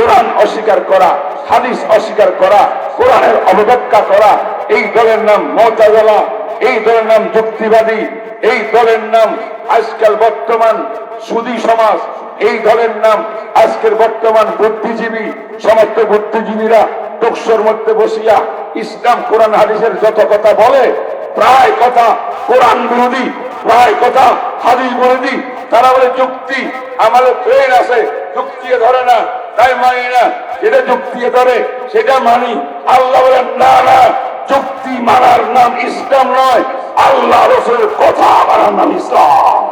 কোরআন অস্বীকার করা, হাদিস অস্বীকার করা, কোরআনের অবব্যাখ্যা করা, এই দলের নাম মতাজলা এই দলের নাম যুক্তিবাদী, এই দলের নাম আজকাল বর্তমান সুদী সমাজ, এই দলের নাম আজকের বর্তমান বুদ্ধিজীবী, সমস্ত বুদ্ধিজীবীরা টকশোর মধ্যে বসিয়া ইসলাম, কোরআন, হাদিসের যত কথা বলে, প্রায় কথা কোরআন বিরোধী, প্রায় কথা হাদিস বিরোধী। তারা বলে, যুক্তি, আমাদের ট্রেন আছে, যুক্তি ধরে না। তাই মানি না। যেটা যুক্তি ধরে, সেটা মানি। আল্লাহ বলেন, না না, যুক্তি মানার নাম ইসলাম নয়। আল্লাহ রসুলের কথা মানার নাম ইসলাম।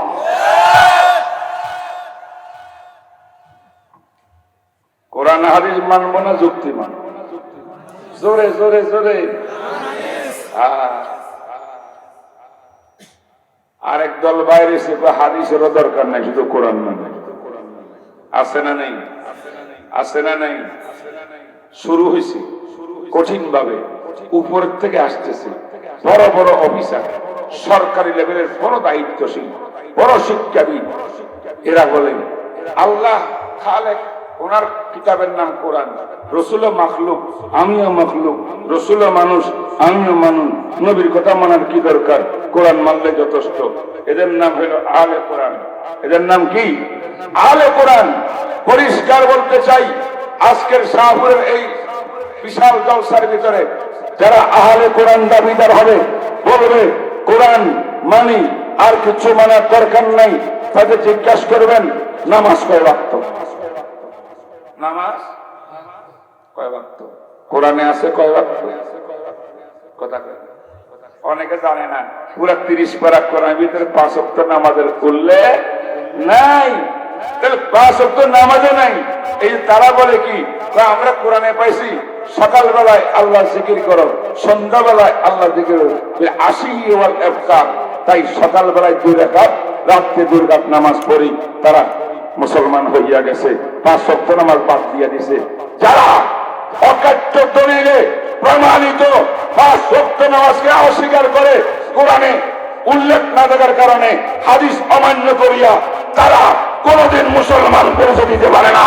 কোরআন হাদিস মানব না, যুক্তি মানব জোরে জোরে জোরে। আরেক দল বাইরে সে হাদিসেরও দরকার নাই, শুধু কোরআন মানে আছে না নেই? আছে না নাই? শুরু হয়েছে। কঠিন ভাবে উপর থেকে আসতেছে। বড় বড় অফিসার, সরকারি লেভেলের বড় দায়িত্বশীল, বড় শিক্ষাবিদ। এরা বলেন, আল্লাহ খালেক, ওনার কিতাবের নাম কোরআন। রসুল মাখলুক, আমিও মাখলুক। রসুল মানুষ, আমিও মানুষ। নবীর কথা মানার কি দরকার? কোরআন মানলে যথেষ্ট। এদের নাম হলো আলে কোরআন। এদের নাম কি? আলে কোরআন। পরিষ্কার বলতে চাই, আজকের শাহপুরের এই বিশাল জলসার ভিতরে যারা আহলে কোরআন দাবিদার হবে, বলবে, কোরআন মানি, আর কিছু মানার দরকার নাই, তাদের জিজ্ঞাসা করবেন, নামাজ কয় বাক্ত নামাজ? কয় বাক্ত কোরআনে আছে কয় বাক্ত কথা অনেকে জানে না, পুরা তিরিশ পারা কোরআন ভিতরে পাঁচ অক্ট নামাজের করলে নাই। তাহলে পাঁচ অক্ট নামাজে নাই। এই তারা বলে কি? আমরা কোরআনে পাইছি, সকালবেলায় আল্লাহ জিকির করো, সন্ধ্যাবেলায় আল্লাহ জিকির আশি ওয়াল ইফতার তাই সকালবেলায় দুই রাকাত, রাত্রে দুই রাকাত নামাজ পড়ি। তারা মুসলমান হইয়া গেছে। পাঁচ সপ্তাহ নামাজ বাদ দিয়া দিছে। যারা অকাট্য দলিলে প্রমাণিত পাঁচ সপ্তাহ নামাজকে অস্বীকার করে, কোরআনে উল্লেখ না থাকার কারণে হাদিস অমান্য করিয়া তারা কোনদিন মুসলমান পৌঁছে দিতে পারে না।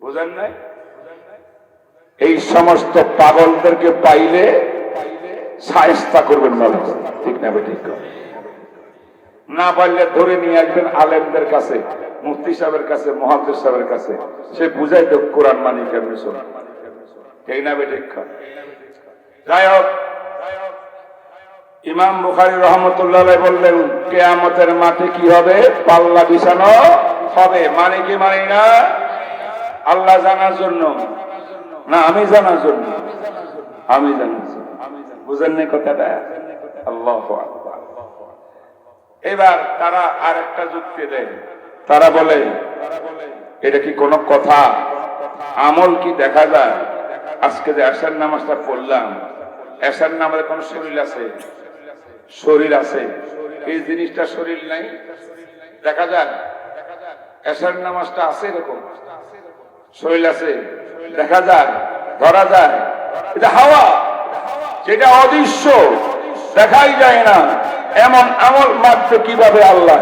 বুঝেন নাই? এই সমস্ত পাগলদেরকে পাইলে সায়স্তা করবেন করে। ঠিক না ঠিক না পারলে ধরে নিয়ে আসবেন আলেমদের কাছে, মুফতি সাহেবের কাছে, মহাদ্দেশ সাহেবের কাছে। সে বুঝাই তো কোরআন মানি কেমনি শোনা ঠিক না বেঠিক যাই হোক ইমাম বুখারি রহমতুল্লাহ বললেন, কেয়ামতের মাঠে কি হবে? পাল্লা বিছানো হবে। মানে কি, মানি না? আল্লাহ জানার জন্য। না, আমি জানার জন্য। আমি জানার জন্য। বুঝেন নি কথাটা? আল্লাহ এবার তারা আর একটা যুক্তি দেয়। তারা বলে, এটা কি কোনো কথা? আমল কি দেখা যায়? আজকে যে আশার নামাজটা পড়লাম এসার নামাজে কোন শরীর আছে? শরীর আছে। এই জিনিসটা শরীর নাই। দেখা যাক। এসার নামাজটা আছে এরকম? শরীর আছে। দেখা যায় ধরা যায় এটা হাওয়া। যেটা অদৃশ্য, দেখাই যায় না। এমন আমল মাত্র কীভাবে আল্লাহ?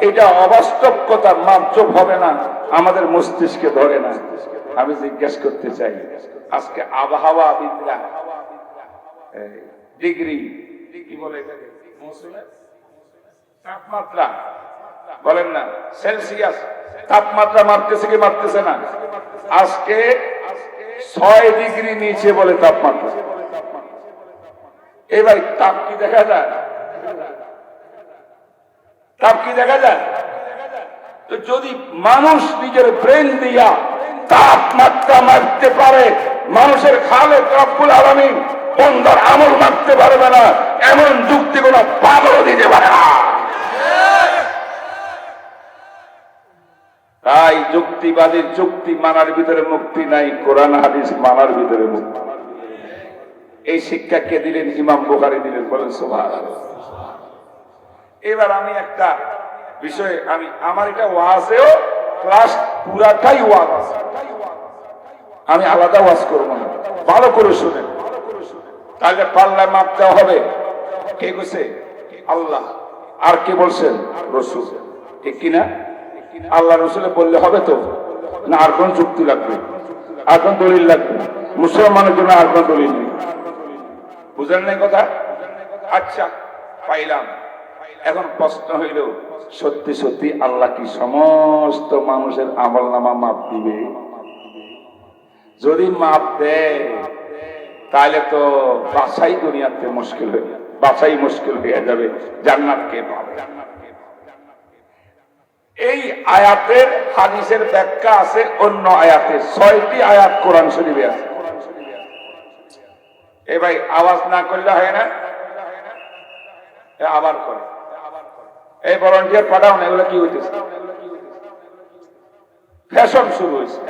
এটা অবাস্তব কথা মাপজব হবে না। আমাদের মস্তিষ্কে ধরে না। আমি জিজ্ঞেস করতে চাই, আজকে আবহাওয়া বিদ্যা ডিগ্রি কি বলে? তাপমাত্রা। বলেন না, সেলসিয়াস। তাপমাত্রা মারতেছে কি মারতেছে না? আজকে ছয় ডিগ্রি নিচে বলে তাপমাত্রা। এবার তাপ কি দেখা যায়? তাপ কি দেখা যায়? তো যদি মানুষ নিজের ব্রেন দিয়া তাপমাত্রা মারতে পারে, মানুষের খালে রব্বুল আলমী বন্দর আমল মারতে পারবে না। এমন যুক্তি কোন পাগল দিতে পারে না। তাই যুক্তিবাদীর যুক্তি মানার ভিতরে মুক্তি নাই, কোরআন, হাদিস মানার ভিতরে মুক্তি এই শিক্ষা কে দিলেন? ইমাম বুখারি দিলেন, বলেন সোভার এবার আমি একটা বিষয়ে, আমি, আমার এটা ওয়াজেও ক্লাস পুরাটাই ওয়াজ। আছে আমি আলাদা ওয়াজ করব না। ভালো করে শুনেন। তাহলে পাল্লা মাপ দেওয়া হবে। কে কইছে? আল্লাহ। আর কে বলছেন? রসুল। ঠিক কিনা? আল্লাহ রসুলে বললে হবে তো? না, আর কোন চুক্তি লাগবে? আর কোন দলিল লাগবে? মুসলমানের জন্য আর কোন দলিল নেই। বুঝলেন নাই কথা? আচ্ছা পাইলাম। এখন প্রশ্ন হইল, সত্যি সত্যি আল্লাহ কি সমস্ত মানুষের আমল নামা মাপ দিবে? যদি মাপ দেয়, তাহলে তো বাসাই দুনিয়াতে মুশকিল হয়ে বাছাই মুশকিল হয়ে যাবে, জান্নাত কে পাবে? এই আয়াতের, হাদিসের ব্যাখ্যা আছে অন্য আয়াতে, ছয়টি আয়াত কোরআন শরীফে আছে। এ ভাই, আওয়াজ না করলে হয় না? আবার করে। এই ভলান্টিয়ার পাঠাও না, এগুলো কি হইতেছে? ফ্যাশন শুরু হয়েছে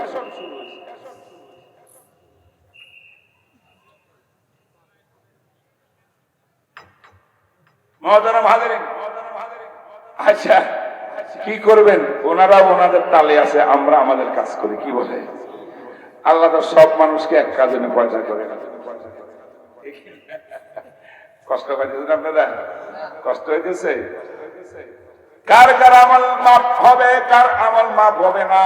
আচ্ছা কি করবেন? ওনারা ওনাদের তালে আছে, আমরা আমাদের কাজ করি, কি বলে? আল্লাহ সব মানুষকে এক কাজে পয়সা করে। কষ্ট পাইতেছেন আপনারা? কষ্ট হইতেছে? কার কার আমল মাপ হবে, কার আমল মাপ হবে না?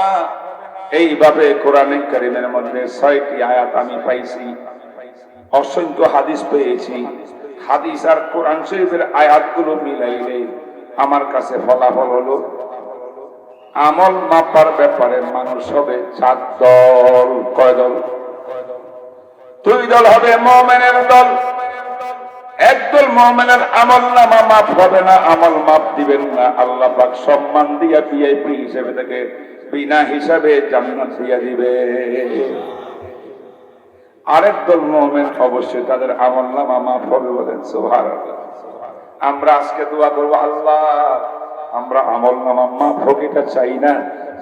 এইভাবে কোরআনে কারিমের মধ্যে ছয়টি আয়াত আমি পাইছি, অসংখ্য হাদিস পেয়েছি। হাদিস আর কোরআন শরীফের আয়াতগুলো মিলাইলে আমার কাছে ফলাফল হলো, আমল মাপার ব্যাপারে মানুষ হবে চার দল। কয় দল? দুই দল হবে মমেনের দল। একদল মমেনের আমল নামা মাপ হবে না, আমল মাপ দিবেন না। আল্লাহ পাক সম্মান দিয়া ভিআইপি হিসেবে তাকে বিনা হিসাবে জান্নাত দিয়া দিবে আরেক দল মোহামেন অবশ্যই তাদের আমল নামা মাফ হবে বলেন সোহার আমরা আজকে দোয়া করব, আল্লাহ, আমরা আমল নামা মাফ হোক, এটা চাই না।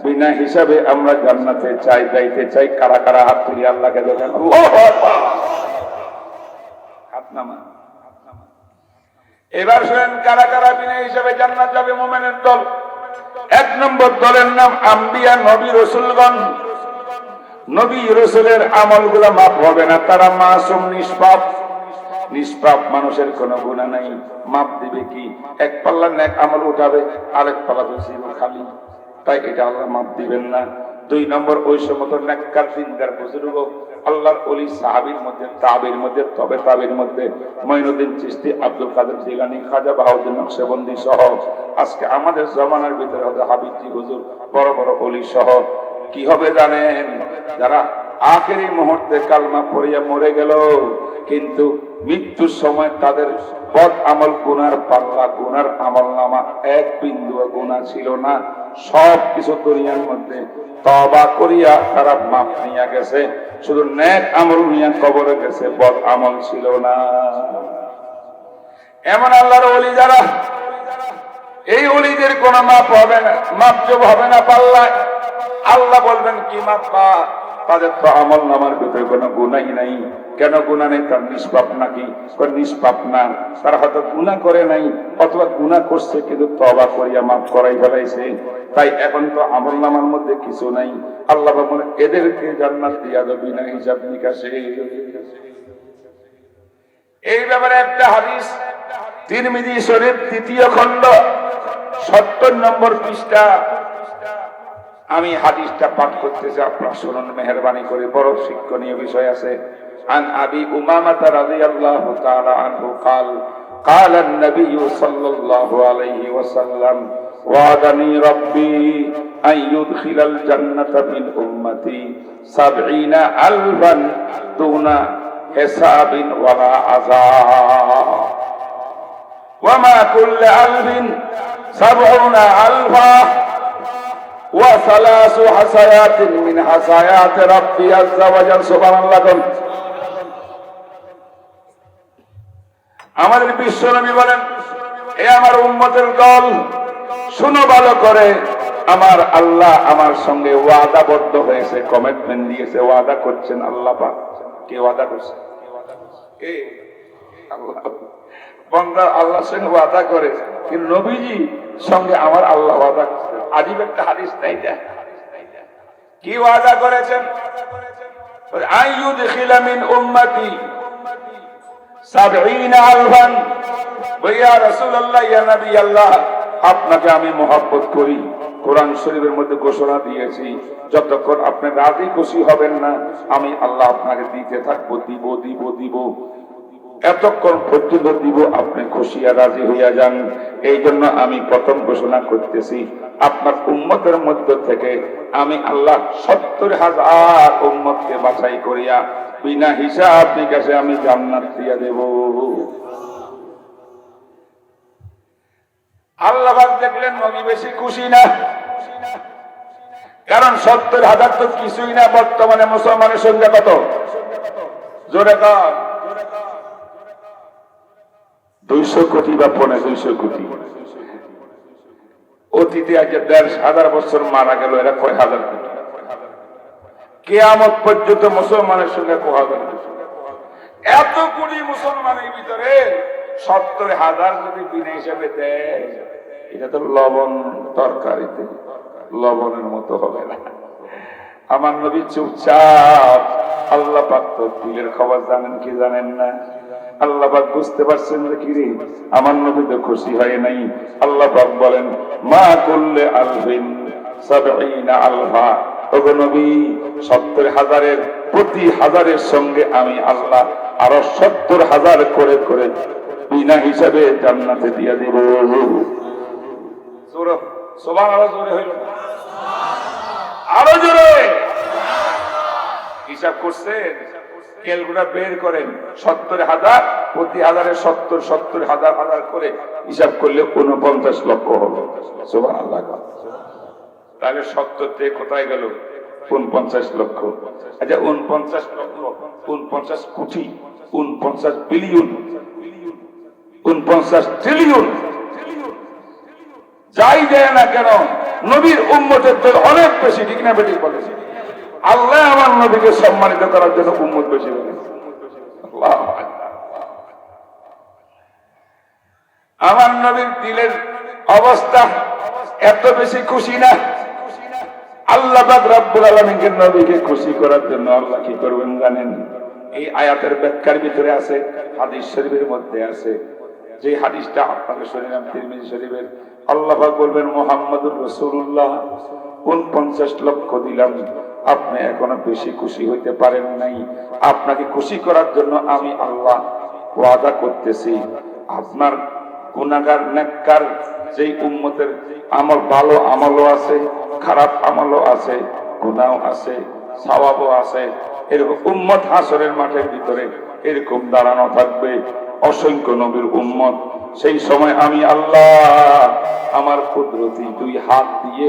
বিনা হিসাবে আমরা জান্নাতে চাই, যাইতে চাই, কারা কারা হাত তুলি আল্লাহকে দেখেন? হাত নামা এবার শোনেন, কারা কারা বিনা হিসাবে জান্নাত যাবে মোমেনের দল? এক নম্বর দলের নাম আম্বিয়া নবী রসুলগণ। নবী রসুলের আমলগুলা মাপ হবে না, তারা মাসুম নিষ্পাপ। নিষ্পাপ মানুষের কোনো গুণা নাই মাপ দিবে কি? এক পাল্লা নেক আমল উঠাবে, আরেক পাল্লা তো ছিল খালি। তাই এটা আল্লাহ মাপ দিবেন না। দুই নম্বর, ওই সমত নেককার দিনকার বুজুর্গ, আল্লাহর অলি সাহাবির মধ্যে, তাবির মধ্যে, তবে তাবির মধ্যে, মঈনুদ্দিন চিস্তি আব্দুল কাদের জিলানি, খাজা বাহাউদ্দিন সহ। আজকে আমাদের জমানার ভিতরে হবে হাবিজি হুজুর, বড় বড় অলি সহ কি হবে জানেন? যারা আখেরি মুহূর্তে কালমা পড়িয়া মরে গেল, কিন্তু মৃত্যুর সময় তাদের পদ আমল, গুনার পাল্লা, গুনার আমল নামা এক বিন্দু গুণা ছিল না। সব কিছু দুনিয়ার মধ্যে তবা করিয়া তারা মাপ নিয়ে গেছে। শুধু নেক আমল নিয়ে কবরে গেছে, বদ আমল ছিল না। এমন আল্লাহর অলি যারা, এই অলিদের কোন মাপ হবে না, মাপ হবে না পাল্লায়। আল্লাহ বলবেন, কি মাপ তাদের তো আমল নামার ভিতরে কোনো গুণাই নাই। কেন গুণা নেই? তার নিষ্পাপ নাকি? নিষ্পাপ না। তারা হয়তো গুণা করে নাই, অথবা গুণা করছে, কিন্তু তবা করিয়া মাফ করাই ফেলাইছে। তাই এখন তো আমল নামার মধ্যে কিছু নাই। আল্লাহ এদেরকে জান্নাত দিয়া দেবি না, হিসাব নিকাশে। এই ব্যাপারে একটা হাদিস, তিরমিজি শরীফ তৃতীয় খণ্ড, সত্তর নম্বর পৃষ্ঠা। আমি হাদিসটা পাঠ করতেছি আপনারা শুনুন মেহরবানি করে বড় শিক্ষণীয় বিষয় আছে عن أبي أمامة رضي الله تعالى عنه قال قال النبي صلى الله عليه وسلم وعدني ربي أن يدخل الجنة من أمتي سبعين ألفا دون حساب ولا عذاب وما كل ألف سبعون ألفا وثلاث حسيات من حسيات ربي عز وجل سبحان الله قل. আমাদের বিশ্বনবী বলেন এ আমার উম্মতের দল শুনো ভালো করে আমার আল্লাহ আমার সঙ্গে ওয়াদাবদ্ধ হয়েছে কমিটমেন্ট দিয়েছে ওয়াদা করছেন আল্লাহ পাক কে ওয়াদা করছে কে আল্লাহ বন্দা আল্লাহর সঙ্গে ওয়াদা করে কিন্তু নবীজি সঙ্গে আমার আল্লাহ ওয়াদা করছে। আজীব একটা হাদিস নাই যা? কি ওয়াদা করেছেন? আইয়ুদ খিলামিন উম্মতি সাবঈনা আলফান। ইয়া রাসূলুল্লাহ, ইয়া নবী আল্লাহ আপনাকে আমি মহাব্বত করি। কোরআন শরীফের মধ্যে ঘোষণা দিয়েছি, যতক্ষণ আপনি রাজি খুশি হবেন না, আমি আল্লাহ আপনাকে দিতে থাকব, দিব দিব দিব। এতক্ষণ পর্যন্ত দিব, আপনি খুশি আর রাজি হইয়া যান। এই জন্য আমি প্রথম ঘোষণা করতেছি, আপনার উম্মতের মধ্য থেকে আমি আল্লাহ সত্তর হাজার উম্মতকে বাছাই করিয়া বিনা হিসাব নিকাশে আমি জান্নাত দিয়া দেব। আল্লাহ দেখলেন নবী বেশি খুশি না। কারণ সত্তর হাজার তো কিছুই না, বর্তমানে মুসলমানের সংখ্যা কত? জোরে কর দুইশো কোটি বা দুইশো কোটি। অতীতে আজ দেড় হাজার বছর মারা গেল, এরা কয় হাজার কোটি? কেয়ামত পর্যন্ত মুসলমানের সঙ্গে এত কোটি মুসলমানের ভিতরে সত্তর হাজার যদি দেয়, এটা তো লবণ তরকারিতে। লবণের মতো হবে না। আমার নবী চুপচাপ আল্লাহ পাক তো দিলের খবর জানেন কি জানেন না? আল্লাহ পাক বুঝতে পারছেন যে কি রে? আমার নবী তো খুশি হয় নাই। আল্লাহ পাক বলেন মা করলে আলহিন সাবঈনা আলফা। ওগো নবী সত্তর হাজারের প্রতি হাজারের সঙ্গে আমি আল্লাহ আরও সত্তর হাজার করে করে বিনা হিসাবে জান্নাতে দিয়ে দিব। সোবান আরও জোরে হইল। আরও জোরে! হিসাব করছেন? কেলগুলা বের করেন। সত্তর হাজার, প্রতি হাজারে সত্তর সত্তর হাজার হাজার করে হিসাব করলে উনপঞ্চাশ লক্ষ সোবান আল্লাহ তাহলে সত্তর থেকে কোথায় গেল? উনপঞ্চাশ লক্ষ। আচ্ছা উনপঞ্চাশ লক্ষ উনপঞ্চাশ কোটি উনপঞ্চাশ বিলিয়ন উনপঞ্চাশ ট্রিলিয়ন যাই দেয় না কেন, নবীর উম্মতের তো অনেক বেশি, ঠিক না বেটি বলে আল্লাহ আমার নবীকে সম্মানিত করার জন্য উম্মত বেশি। আমার নবীর দিলের অবস্থা এত বেশি খুশি না। আল্লাহ রব্বুল আলামিনকে নবীকে খুশি করার জন্য আল্লাহ কি করবেন জানেন? এই আয়াতের ব্যাখ্যার ভিতরে আছে, হাদিস শরীফের মধ্যে আছে। যে হাদিসটা আপনাকে শুনিলাম তিরমিজি শরীফের, আল্লাহ বলবেন, মোহাম্মদুর রসুল্লাহ উনপঞ্চাশ লক্ষ দিলাম। আপনি এখনও বেশি খুশি হইতে পারেন নাই। আপনাকে খুশি করার জন্য আমি আল্লাহ ওয়াদা করতেছি। আপনার গুনাগার নেককার যেই উম্মতের আমল ভালো আমলও আছে, খারাপ আমলও আছে গুণাও আছে, সওয়াবও আছে, এরকম উম্মত হাসরের মাঠের ভিতরে এরকম দাঁড়ানো থাকবে। অসংখ্য নবীর উম্মত সেই সময় আমি আল্লাহ, আমার কুদরতি দুই হাত দিয়ে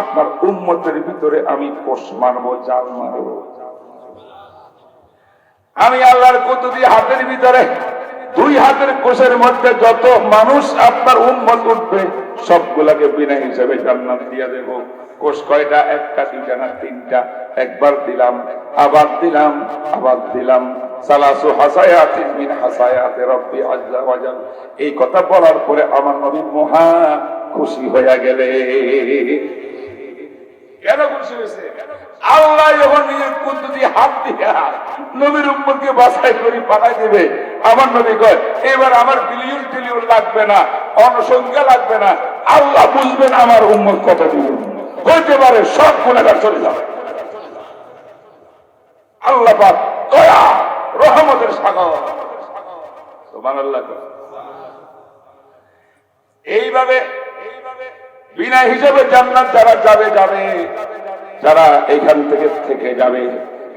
আপনার উম্মতের ভিতরে আমি কোষ মারবো জাল মারবো আমি আল্লাহর কুদরতি হাতের ভিতরে দুই হাতের কোষের মধ্যে যত মানুষ আপনার উম্মত উঠবে, সবগুলাকে বিনা হিসেবে জান্নাত দিয়ে দেব। কোষ কয়টা? একটা, দুইটা না তিনটা? একবার দিলাম, আবার দিলাম আবার দিলাম। সালাসু রাব্বি আজ্জা ওয়াজাল এই কথা বলার পরে আমার নবী মহা খুশি গেলে। কেন খুশি হয়েছে? আল্লাহ যখন নিজের কুদ্দুতি হাত দিয়া নবীর উম্মতকে বাছাই করে পাঠাই দেবে, আমার নবী কয়, এবার আমার বিলিয়ন টিলিয়ন লাগবে না, অনসংখ্যা লাগবে না। আল্লাহ বুঝবেন আমার উম্মত কত দিবে হইতে পারে, সব গুণাগার চলে যাবে। আল্লাহ দয়া, রহমতের সাগর। এইভাবে, বিনা হিসাবে জান্নাত যারা যাবে যাবে। যারা এখান থেকে থেকে যাবে,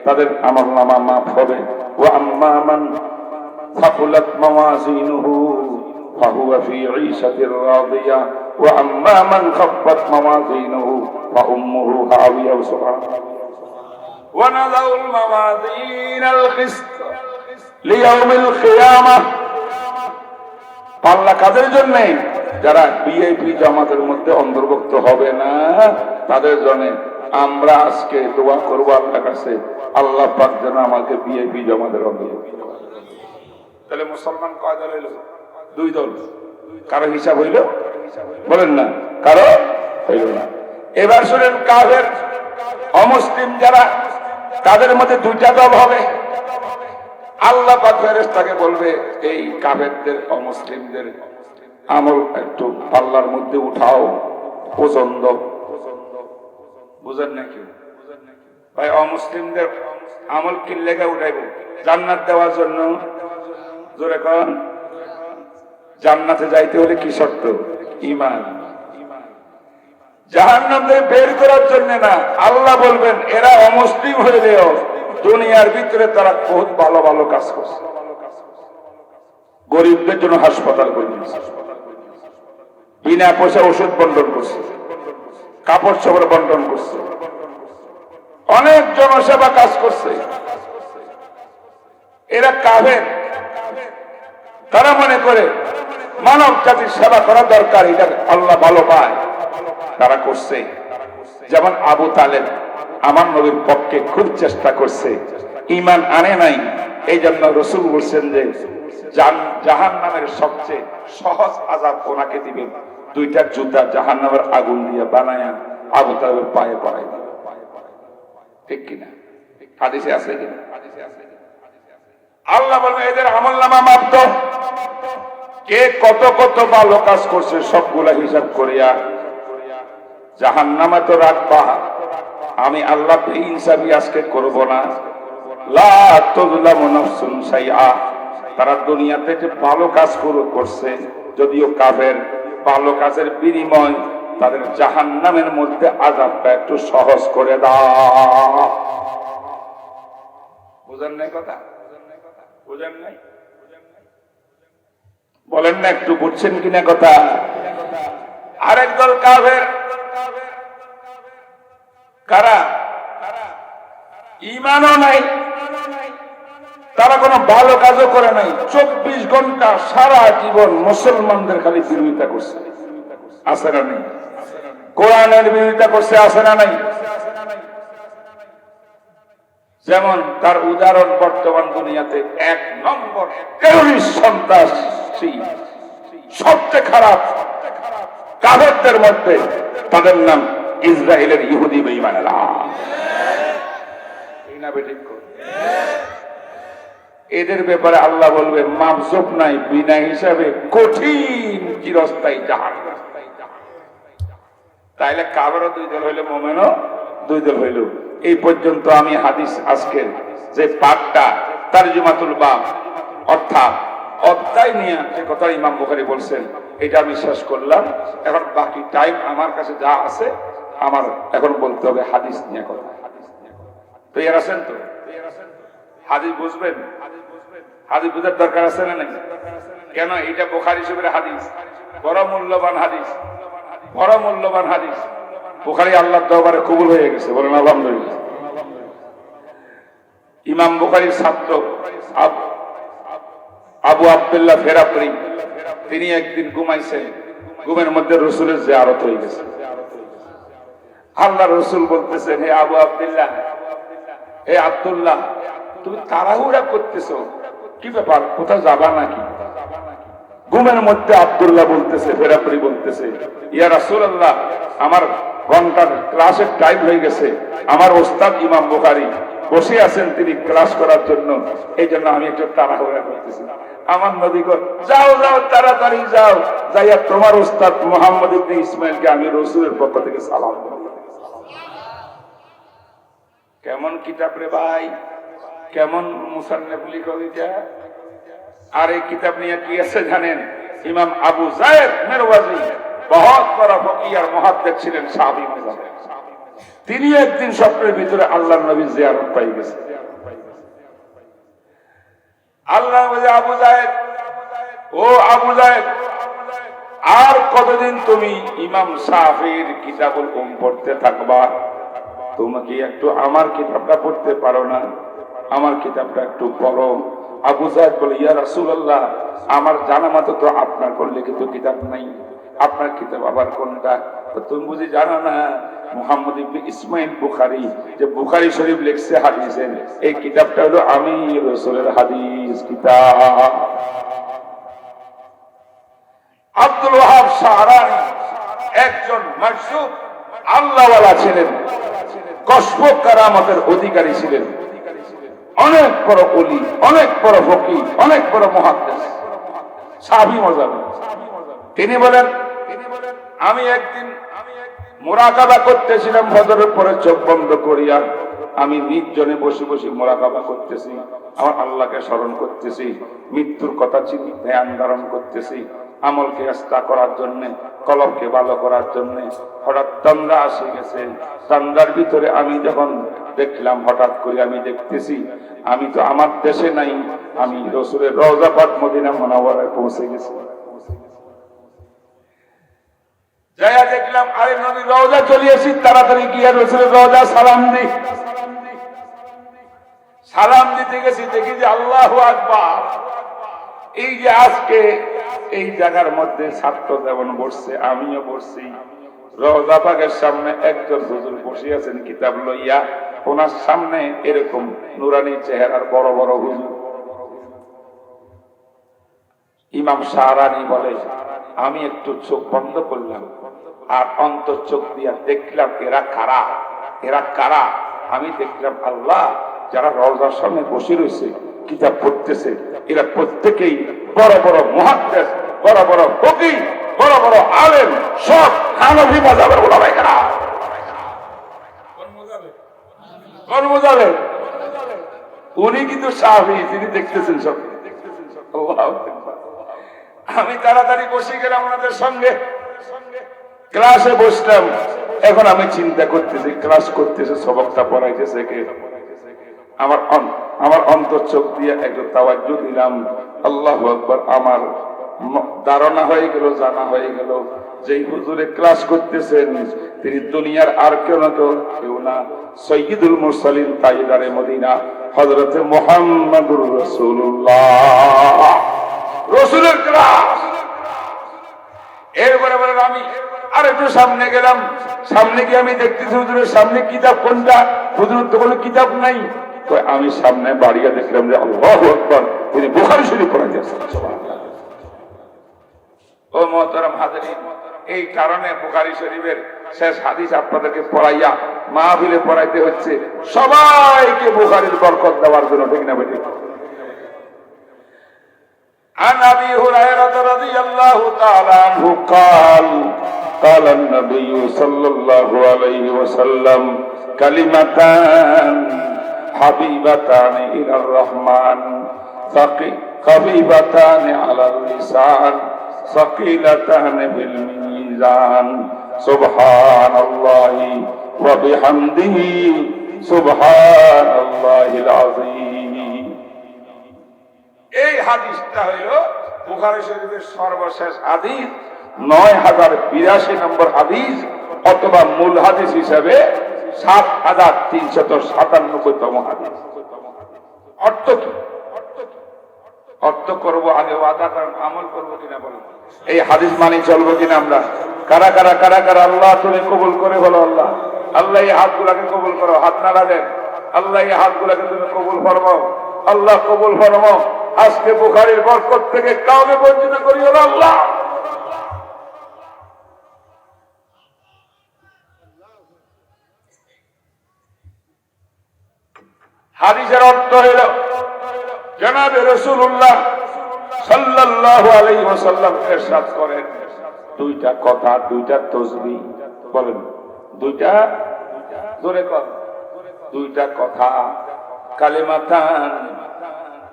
তাদের আমার নামা মাফ হবে। ও আম্মা ফি ঈশাতির রাদিয়া। وأما من خفت موازينه فأمه هاوية سبحان الله ونضع الموازين القسط ليوم القيامة পাল্লা কাদের জন্য যারা বিএপি জামাতের মধ্যে অন্তর্ভুক্ত হবে না তাদের জন্য আমরা আজকে দোয়া করবো আল্লাহ কাছে আল্লাহ পাক যেন আমাকে বিএপি জামাতের অন্তর্ভুক্ত করে। তাহলে মুসলমান কয় দল হইল দুই দল কারও হিসাব হইল? বলেন না। কারও? হইল না। এবার শুনেন, কাফের অমুসলিম যারা, তাদের মধ্যে দুইটা দল হবে। আল্লাহ ফেরেশতাকে বলবে, এই কাফেরদের, অমুসলিমদের আমল একটু পাল্লার মধ্যে উঠাও। পছন্দ। বুঝেন নাকি? ভাই, অমুসলিমদের আমল কি লেগে উঠাইব। জান্নাত দেওয়ার জন্য। জোরে কন। জান্নাতে যাইতে হলে কি শর্ত? ইমান জাহান্নামদের বের করার জন্য না, আল্লাহ বলবেন, এরা অমুসলিম হইলেও দুনিয়ার ভিতরে তারা খুব ভালো ভালো কাজ করছে। গরিবদের জন্য হাসপাতাল করে বিনা পয়সা ওষুধ বন্টন করছে। কাপড় চোপড় বন্টন করছে। অনেক জনসেবা কাজ করছে। এরা কাভের তারা মনে করে মানব জাতির সেবা করা দরকার, এটা আল্লাহ ভালো পায়। তারা করছে। যেমন আবু তালেব আমার নবীর পক্ষে খুব চেষ্টা করছে। ইমান আনে নাই। এই জন্য রসুল বলছেন যে জাহান নামের সবচেয়ে সহজ আজাব ওনাকে দিবেন। দুইটা জুতা জাহান নামের আগুন দিয়ে বানায়া আবু তালেবের পায়ে পড়াই দিবে ঠিক কিনা? হাদিসে আছে কিনা? আল্লাহ বলবে, এদের আমল নামা মাপত কে কত কত ভালো কাজ করছে, সবগুলা হিসাব করিয়া জাহান নামে তো রাখবা। আমি আল্লাহ ইনসাফি আজকে করব না। তারা দুনিয়াতে যে ভালো কাজ করছে, যদিও কাফের। ভালো কাজের বিনিময় তাদের জাহান নামের মধ্যে আজাবটা একটু সহজ করে দাও। বুঝেন নাই কথা? বুঝেন নাই বলেন না, একটু বুঝছেন কিনা কথা? আরেক দল কাফের। কারা? ইমানও নাই। তারা কোনো ভালো কাজও করে নাই। চব্বিশ ঘণ্টা সারা জীবন মুসলমানদের খালি বিরোধিতা করছে। না নেই? কোরআনের বিরোধিতা করছে না নাই? যেমন তার উদাহরণ বর্তমান দুনিয়াতে, এক নম্বর টেরোরিস্ট সন্ত্রাসী। সবচেয়ে খারাপ কাফেরদের মধ্যে তাদের নাম ইসরায়েলের ইহুদি করে। এদের ব্যাপারে আল্লাহ বলবে মাপজব নাই, বিনা হিসাবে কঠিন চিরস্থায়ী জাহান। তাইলে কাবারও দুই দল হইল, মোমেনও দুই দল হইল। এই পর্যন্ত আমি হাদিস আজকের যে পাঠটা তার জুমাতুল বাপ অর্থাৎ অধ্যায় নিয়ে যে কথা ইমাম বুখারি বলছেন, এটা আমি শেষ করলাম। এখন বাকি টাইম আমার কাছে যা আছে, আমার এখন বলতে হবে হাদিস নিয়ে কথা। তৈরি আছেন তো? হাদিস বুঝবেন? হাদিস বুঝার দরকার আছে না নাকি কেন? এটা বোখারি শিবের হাদিস। বড় মূল্যবান হাদিস। বড় মূল্যবান হাদিস। বোখারি আল্লাহ দরবারে কবুল হয়ে গেছে বলেন, আলহামদুলিল্লাহ। ইমাম বুখারির ছাত্র আব- আবু আবদুল্লাহ ফেরাপরি তিনি একদিন ঘুমাইছেন। ঘুমের মধ্যে রসুলের জিয়ারত হয়ে গেছে। আল্লাহ রসুল বলতেছেন, হে আবু আবদুল্লাহ, হে আব্দুল্লাহ, তুমি তাড়াহুড়া করতেছো। কি ব্যাপার, কোথাও যাবা নাকি? ঘুমের মধ্যে আব্দুল্লাহ বলতেছে ফেরাপুরি বলতেছে, ইয়া রাসূলুল্লাহ, আমার ঘণ্টার ক্লাসের টাইম হয়ে গেছে। আমার ওস্তাদ ইমাম বুখারী বসে আছেন তিনি ক্লাস করার জন্য। এই জন্য আমি একটু তাড়াহুড়া করতেছি। আমার নবী গো, যাও যাও তাড়াতাড়ি যাও। যাইয়া তোমার ওস্তাদ মোহাম্মদ ইবনে ইসমাইলকে আমি রসুলের পক্ষ থেকে সালাম কেমন কিতাব রে ভাই? কেমন মুসান্নেফ লিখিটা আর এই কিতাব নিয়ে কি আছে জানেন? ইমাম আবু জায়েদ মেরওয়াজি বহুত বড় ফকি আর মুহাদ্দিস ছিলেন সাহাবী তিনি একদিন স্বপ্নের ভিতরে আল্লাহ নবী জিয়ারত পাই গেছে আল্লাহ আবু জাহেদ। ও আবু জাহেদ, আর কতদিন তুমি ইমাম সাহের কিতাবুল উম পড়তে থাকবা? তোমাকে একটু আমার কিতাবটা পড়তে পারো না? আমার কিতাবটা একটু পড়ো। আবু জাহেদ বলে, ইয়া রাসূলুল্লাহ, আমার জানা মতো তো আপনার করলে কিন্তু কিতাব নাই। আপনার কিতাব আবার কোনটা? তুমি বুঝি জানো না, মুহাম্মদ ইসমাইল বুখারী, যে বুখারী শরীফ লিখছে হাদিসের এই কিতাবটা হলো আমি হাদিস কিতাব। আব্দুল একজন মাসুদ আল্লাহওয়ালা ছিলেন কসব কারামতের অধিকারী ছিলেন। অনেক বড় অলি অনেক বড় ফকি অনেক বড় মহাদ্দেশ সাবি মজাব। তিনি বলেন আমি একদিন মোরাকাবা করতেছিলাম, ফজরের পরে চোখ বন্ধ করিয়া আমি নির্জনে বসে বসে মোরাকাবা করতেছি, আমার আল্লাহকে স্মরণ করতেছি, মৃত্যুর কথা ধ্যান ধারণ করতেছি, আমলকে আস্থা করার জন্য কলমকে ভালো করার জন্য। হঠাৎ তন্দ্রা আসে গেছে। তন্দ্রার ভিতরে আমি যখন দেখলাম, হঠাৎ করে আমি দেখতেছি, আমি তো আমার দেশে নাই, আমি রসুলের রওজাপাত মদিনা মনোবরায় পৌঁছে গেছি। যাইয়া দেখলাম আরে নবী রওজা চলে আসি তাড়াতাড়ি গিয়ে রসুলের রওজা সালাম দি। সালাম দিতে গেছি, দেখি যে আল্লাহ আকবার। এই যে আজকে এই জায়গার মধ্যে ছাত্র যেমন বসছে, আমিও বসছি। রওজা পাকের সামনে একজন হুজুর বসে আছেন কিতাব লইয়া, ওনার সামনে এরকম নুরানি চেহারার বড় বড় হুজুর। ইমাম শাহরানি বলে, আমি একটু চোখ বন্ধ করলাম। আর অন্তর চোখ দিয়া দেখলাম এরা কারা? এরা কারা? আমি দেখলাম আল্লাহ যারা রওজার সামনে বসে রয়েছে কিতাব পড়তেছে এরা প্রত্যেকেই বড় বড় মহাদ্দেশ বড় বড় ফকি বড় বড় আলেম সব হানভি মাজাবের ওলামাই কারা উনি কিন্তু সাহাবি তিনি দেখতেছেন সব। আমি তাড়াতাড়ি বসে গেলাম ওনাদের সঙ্গে। ক্লাসে বসলাম। এখন আমি চিন্তা করতেছি, ক্লাস করতেছে, সবকটা পড়াইতেছে কে? আমার আমার অন্তর চোখ দিয়ে একটু তাওয়াজ্য দিলাম। আল্লাহ আকবার, আমার ধারণা হয়ে গেল, জানা হয়ে গেল যে হুজুরে ক্লাস করতেছেন, তিনি দুনিয়ার আর কেউ না তো কেউ না। সৈয়দুল মুরসালিন তাইদারে মদিনা হজরতে মোহাম্মদুর রসুল্লাহ রসুলের ক্লাস! এরপরে বলেন আমি আর একটু সামনে গেলাম। সামনে গিয়ে আমি দেখতেছি হুজুরের সামনে কিতাব কোনটা? হুজুরের তো কোনো কিতাব নাই। আমি সামনে বাড়িয়ে দেখলাম যে আল্লাহ আকবার। তিনি বুখারি শরীফ যাচ্ছেন ও মহতরম হাজারি এই কারণে বুখারি শরীফের শেষ হাদিস আপনাদেরকে পড়াইয়া মাহফিলে পড়াইতে হচ্ছে। সবাইকে বুখারির বরকত দেওয়ার জন্য, ঠিক না বেঠিক عن ابي هريره رضي الله تعالى عنه قال قال النبي صلى الله عليه وسلم كلمتان حبيبتان الى الرحمن ثقي- خفيفتان على اللسان ثقيلتان في الميزان سبحان الله وبحمده سبحان الله العظيم এই হাদিসটা হইল বুখারী শরীফের সর্বশেষ হাদিস, নয় হাজার বিরাশি নম্বর হাদিস, অথবা মূল হাদিস হিসাবে সাত হাজার তিনশত সাতানব্বইতম হাদিস। অর্থ কি? অর্থ করব আগে আমল করব কিনা বলো এই হাদিস মানি চলবো কিনা আমরা? কারা কারা কারা কারা আল্লাহ তুমি কবুল করে বলো আল্লাহ। আল্লাহ এই হাতগুলাকে কবুল করো, হাত নাড়া দেন। আল্লাহ এই হাতগুলাকে তুমি কবুল ফরমাও। আল্লাহ কবুল ফরমাও। আজকে বুখারির বরকত থেকে কাউকে বঞ্চিত করিও না আল্লাহ। হাদিসের অর্থ হইল জনাবে রসুল্লাহ সাল্লাল্লাহু আলাইহি ওয়াসাল্লাম ইরশাদ করেন। দুইটা কথা, দুইটা তসবি, বলেন, দুইটা? কর দুইটা কথা, কালেমাতান।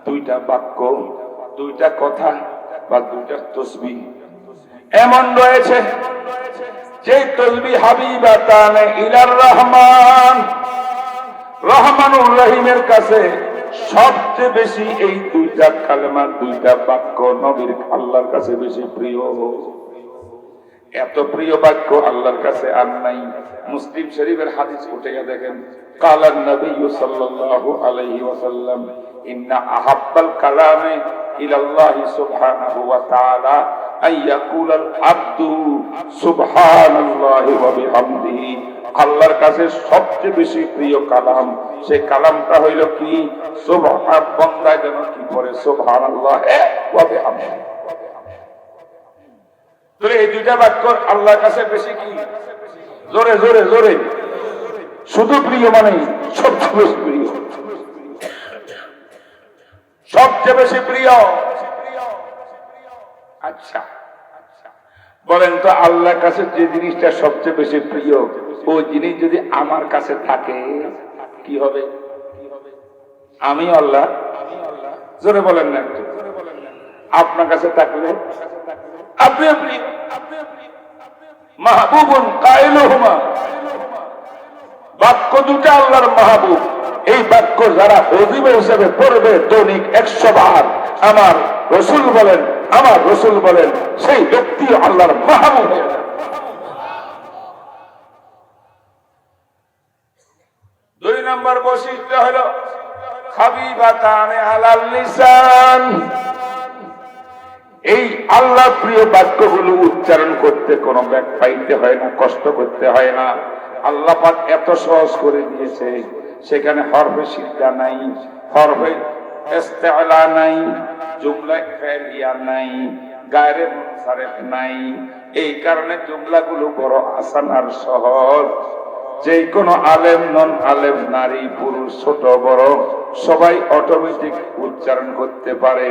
দুইটা বাক্য, দুইটা কথা বা দুইটা তসবি। এমন রয়েছে যে তসবি হাবিবাতান ইলার রহমান। রহমানুর রহিমের কাছে সবচেয়ে বেশি এই দুইটা কালেমা দুইটা বাক্য নবীর আল্লাহর কাছে বেশি প্রিয়। এত প্রিয় বাক্য আল্লাহর কাছে আর নাই। মুসলিম শরীফের হাদিস উঠে দেখেন, কালান নবী সাল্লাল্লাহু আলাইহি ওয়াসাল্লাম, ইন্না আহাব্বাল কালামে ইলাল্লাহি সুবহানাহু ওয়া তাআলা আবদু সুবহানাল্লাহি ওয়া বিহামদিহি। আল্লাহর কাছে সবচেয়ে বেশি প্রিয় কালাম, সেই কালামটা হইল কি? সুবহান বন্দায় যেন কি পড়ে সুবহানাল্লাহ ওয়া বিহামদিহি। এই দুইটা বাক্য আল্লাহর কাছে বেশি কি? জোরে জোরে জোরে। শুধু প্রিয় মানে সবচেয়ে বেশি প্রিয়। সবচেয়ে বেশি প্রিয়। আচ্ছা। বলেন তো আল্লাহর কাছে যে জিনিসটা সবচেয়ে বেশি প্রিয়, ওই জিনিস যদি আমার কাছে থাকে, কি হবে? আমি আল্লাহ। জোরে বলেন না আপনার কাছে থাকলে আপনি আপনি মাহবুবুন কাইলুহুমা বাক্য দুটা আল্লাহর মাহবুব। এই বাক্য যারা অজিবে হিসেবে পড়বে দৈনিক একশো বার, আমার রসুল বলেন, আমার রসুল বলেন, সেই ব্যক্তি আল্লাহর মাহবুব দুই নম্বর বৈশিষ্ট্য হলো খাবিবাতানে আলাল লিসান। এই আল্লাহ প্রিয় বাক্যগুলো উচ্চারণ করতে কোনো ব্যাগ পাইতে হয় না, কষ্ট করতে হয় না। আল্লাহ পাক এত সহজ করে দিয়েছে, সেখানে হরফে সিদ্ধা নাই, হরফে ইস্তেলা নাই জুমলা ফেলিয়া নাই, গায়রে মুনসারিফ নাই। এই কারণে জুমলাগুলো বড় আসান আর সহজ। যে কোনো আলেম, নন আলেম, নারী, পুরুষ, ছোট, বড়, সবাই অটোমেটিক উচ্চারণ করতে পারে।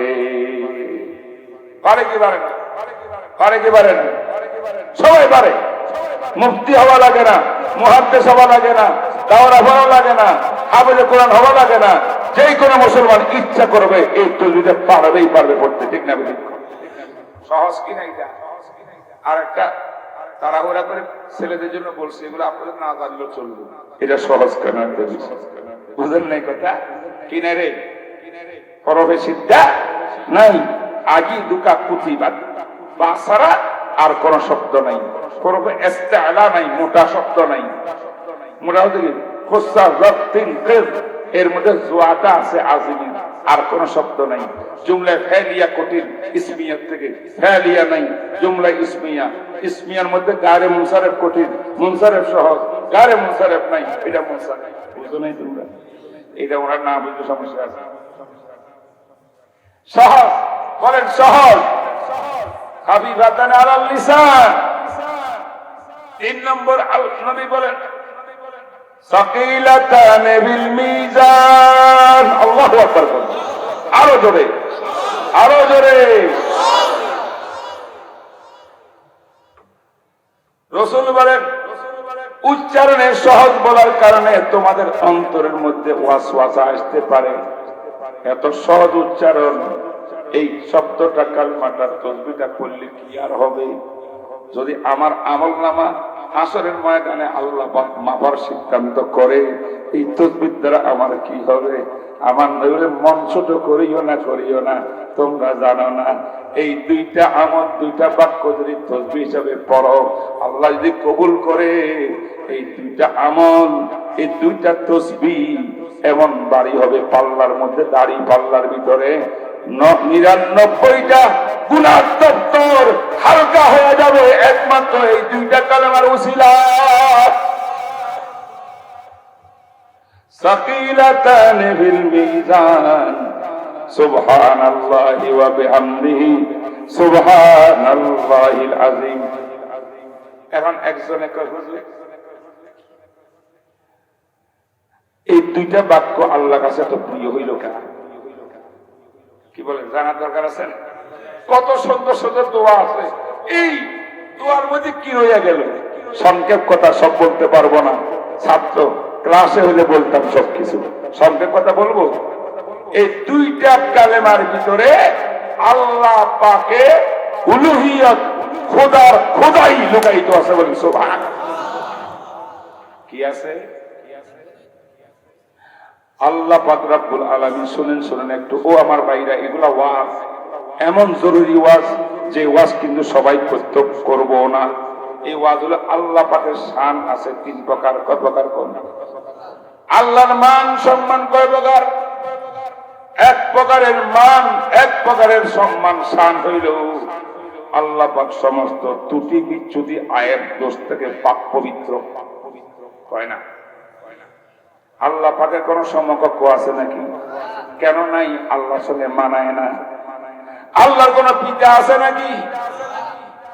পারে কি পারে কি পারে সবাই পারে। মুক্তি হওয়া লাগে না মুহাদ্দেশ হওয়া লাগে না, দাওরা হওয়া লাগে না, হাফেজে কোরআন হওয়া লাগে না। যেই কোনো মুসলমান ইচ্ছা করবে, এই তসবিটা পারবেই পারবে পড়তে, ঠিক না? সহজ কি না এটা? আর একটা তাড়াহুড়া করে ছেলেদের জন্য বলছি, এগুলো আপনাদের না জানলেও চলবে। এটা সহজ কেন বুঝলেন নাই কথা? কি না রে? হরফে সিদ্ধা? নাই। আগি দুকা পুঁথি বাদ বাসারা আর কোন শব্দ নাই। হরফে এস্তেলা নাই, মোটা শব্দ নাই। মোটা এর মধ্যে জোয়াটা আছে আর কোন শব্দ নাই। জুমলায় ফেলিয়া কঠিন ইসমিয়ার থেকে ফেলিয়া নাই। জুমলা ইসমিয়া, ইসমিয়ার মধ্যে গারে মুনসারেফ কঠিন মুনসারেফ সহজ, গারে মুনসারেফ নাই, এটা মুনসারেফ নাই। তোমরা? এটা ওনার না বুঝতে সমস্যা আছে। সহজ। বলেন সহজ। আরও জোরে। আরও জোরে। রসুল বলেন, উচ্চারণে সহজ বলার কারণে তোমাদের অন্তরের মধ্যে ওয়াসওয়াসা আসতে পারে। এত সহজ উচ্চারণ। এই সপ্তটা কালমাটার তসবিটা করলে কি আর হবে? যদি আমার আমল নামা হাসরের ময়দানে আল্লাহ মাপার সিদ্ধান্ত করে, এই তসবির দ্বারা আমার কি হবে? আমার নইলে মন ছোট করিও না করিও না। তোমরা জানো না, এই দুইটা আমল, দুইটা বাক্য যদি তসবি হিসাবে পড়ো, আল্লাহ যদি কবুল করে, এই দুইটা আমল, এই দুইটা তসবি এমন বাড়ি হবে পাল্লার মধ্যে, দাড়ি পাল্লার ভিতরে। নিরানব্বইটা গুণাত্মর হালকা হয়ে যাবে, একমাত্র এই দুইটা কালামার উশিলা এই দুইটা বাক্য আল্লাহ কাছে এত প্রিয় হইল কেন? কি বলেন, জানার দরকার আছে? কত সুন্দর সুন্দর দোয়া আছে। এই দোয়ার মধ্যে কি হইয়া গেল? সংক্ষেপ কথা সব বলতে পারব না। ছাত্র, ক্লাসে হলে বলতাম সব কিছু। সংক্ষেপ কথা বলব? এই দুইটা কালেমার ভিতরে আল্লাহ পাকে উলুহিয়ত খোদার খোদাই লুকাইতে আছে বলেন সোভান কি আছে? আল্লাহ পাক রব্বুল আলামিন শুনেন শুনেন একটু। ও আমার ভাইরা, এগুলা ওয়াজ। এমন জরুরি ওয়াজ যে ওয়াজ কিন্তু সবাই করতে করব না। এই ওয়াজ হলো আল্লাহ পাকের শান আছে, তিন প্রকার। কয় প্রকার কোন? আল্লাহর মান সম্মান কয় প্রকার? এক প্রকারের মান, এক প্রকারের সম্মান, শান হইল। আল্লাহ পাক সমস্ত ত্রুটি বিচ্যুতি, আয়ের দোষ থেকে পাক পবিত্র। কয় না? আল্লাহ পাকের কোন সমকক্ষ আছে নাকি? কেন নাই? আল্লাহর সঙ্গে মানায় না। আল্লাহর কোন পিতা আছে নাকি?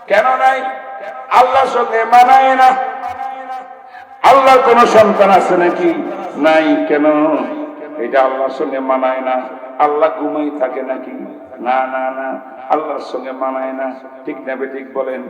কেন নাই? আল্লাহর সঙ্গে মানায় না। আল্লাহর কোন সন্তান আছে নাকি? নাই। কেন? এটা আল্লাহর সঙ্গে মানায় না। আল্লাহ ঘুমাই থাকে নাকি? না না না। আল্লাহর সঙ্গে মানায় না। ঠিক না ঠিক বলেন।